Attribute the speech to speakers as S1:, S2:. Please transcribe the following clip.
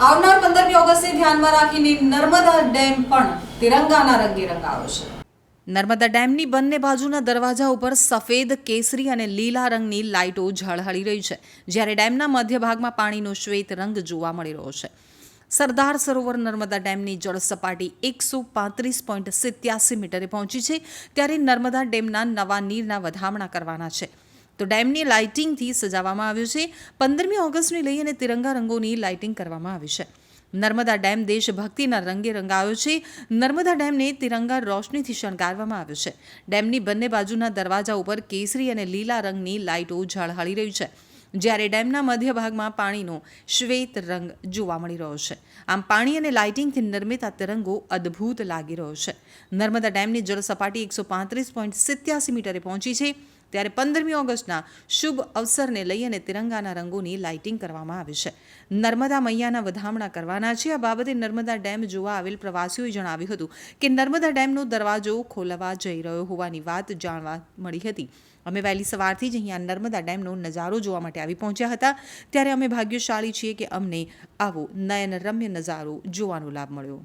S1: ધ્યાનમાં રાખીને નર્મદા ડેમ પણ તિરંગાના રંગે રંગાયો છે.
S2: નર્મદા ડેમની બંને બાજુના દરવાજા ઉપર સફેદ કેસરી અને લીલા રંગની લાઇટો ઝળહળી રહી છે, જ્યારે ડેમના મધ્ય ભાગમાં પાણીનો શ્વેત રંગ જોવા મળી રહ્યો છે. સરદાર સરોવર નર્મદા ડેમની જળ સપાટી એકસો પાંત્રીસ પોઈન્ટ સિત્યાસી મીટરે પહોંચી છે, ત્યારે નર્મદા ડેમના નવા નીરના વધામણા કરવાના છે. તો ડેમની લાઇટિંગથી સજાવવામાં આવ્યું છે. પંદરમી ઓગસ્ટને લઈ અને તિરંગા રંગોની લાઇટિંગ કરવામાં આવી છે. નર્મદા ડેમ દેશભક્તિના રંગે રંગાયો છે. નર્મદા ડેમને તિરંગા રોશનીથી શણગારવામાં આવ્યો છે. ડેમની બંને બાજુના દરવાજા ઉપર કેસરી અને લીલા રંગની લાઇટો ઝળહળી રહી છે. જ્યારે ડેમના મધ્ય ભાગમાં પાણીનો શ્વેત રંગ જોવા મળી રહ્યો છે. આમ પાણી અને લાઇટિંગથી નિર્મિત આ તિરંગો અદ્ભુત લાગી રહ્યો છે. નર્મદા ડેમની જળસપાટી એકસો પાંત્રીસ પોઈન્ટ સિત્યાસી મીટરે પહોંચી છે. ત્યારે પંદરમી ઓગસ્ટના શુભ અવસરને લઈ અને તિરંગાના રંગોની લાઇટિંગ કરવામાં આવી છે. નર્મદા મૈયાના વધામણા કરવાના છે. આ બાબતે નર્મદા ડેમ જોવા આવેલ પ્રવાસીઓએ જણાવ્યું હતું કે નર્મદા ડેમનો દરવાજો ખોલવા જઈ રહ્યો હોવાની વાત જાણવા મળી હતી. અમે વહેલી સવારથી જ અહીંયા નર્મદા ડેમનો નજારો જોવા માટે આવી પહોંચ્યા હતા. ત્યારે અમે ભાગ્યશાળી છીએ કે અમને આવો નયનરમ્ય નજારો જોવાનો લાભ મળ્યો.